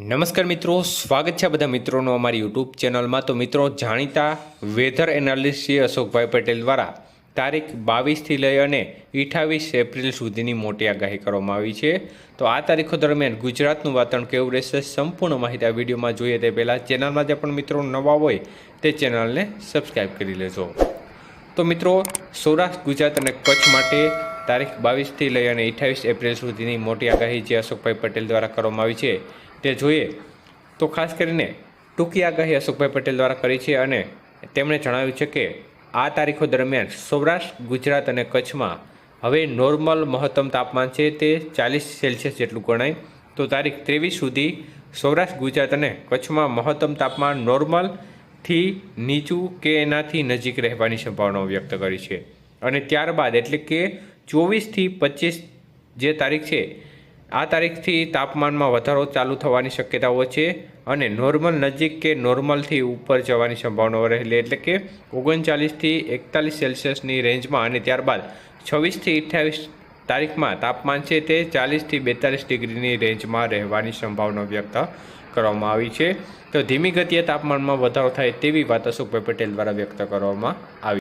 નમસ્કાર મિત્રો, સ્વાગત છે બધા મિત્રોનું અમારી યુટ્યુબ ચેનલમાં. તો મિત્રો, જાણીતા વેધર એનાલિસ્ટ શ્રી અશોકભાઈ પટેલ દ્વારા તારીખ બાવીસથી લઈ અને અઠાવીસ એપ્રિલ સુધીની મોટી આગાહી કરવામાં આવી છે. તો આ તારીખો દરમિયાન ગુજરાતનું વાતાવરણ કેવું રહેશે, સંપૂર્ણ માહિતી આ વિડીયોમાં જોઈએ તે પહેલાં ચેનલમાં જે પણ મિત્રો નવા હોય તે ચેનલને સબસ્ક્રાઈબ કરી લેજો. તો મિત્રો, સૌરાષ્ટ્ર, ગુજરાત અને કચ્છ માટે તારીખ બાવીસથી લઈ અને અઠ્યાવીસ એપ્રિલ સુધીની મોટી આગાહી જે અશોકભાઈ પટેલ દ્વારા કરવામાં આવી છે તે જોઈએ તો ખાસ કરીને ટૂંકી આગાહી અશોકભાઈ પટેલ દ્વારા કરી છે અને તેમણે જણાવ્યું છે કે આ તારીખો દરમિયાન સૌરાષ્ટ્ર, ગુજરાત અને કચ્છમાં હવે નોર્મલ મહત્તમ તાપમાન છે તે ચાલીસ સેલ્સિયસ જેટલું ગણાય. તો તારીખ ત્રેવીસ સુધી સૌરાષ્ટ્ર, ગુજરાત અને કચ્છમાં મહત્તમ તાપમાન નોર્મલથી નીચું કે એનાથી નજીક રહેવાની સંભાવનાઓ વ્યક્ત કરી છે. અને ત્યારબાદ એટલે કે ચોવીસથી પચીસ જે તારીખ છે, આ તારીખથી તાપમાનમાં વધારો ચાલુ થવાની શક્યતાઓ છે અને નોર્મલ નજીક કે નોર્મલથી ઉપર જવાની સંભાવનાઓ રહેલી એટલે કે ઓગણચાલીસથી એકતાલીસ સેલ્સિયસની રેન્જમાં અને ત્યારબાદ છવ્વીસથી અઠ્યાવીસ તારીખમાં તાપમાન છે તે ચાલીસથી બેતાલીસ ડિગ્રીની રેન્જમાં રહેવાની સંભાવના વ્યક્ત કરવામાં આવી છે. તો ધીમી ગતિએ તાપમાનમાં વધારો થાય તેવી વાત અશોકભાઈ પટેલ દ્વારા વ્યક્ત કરવામાં આવી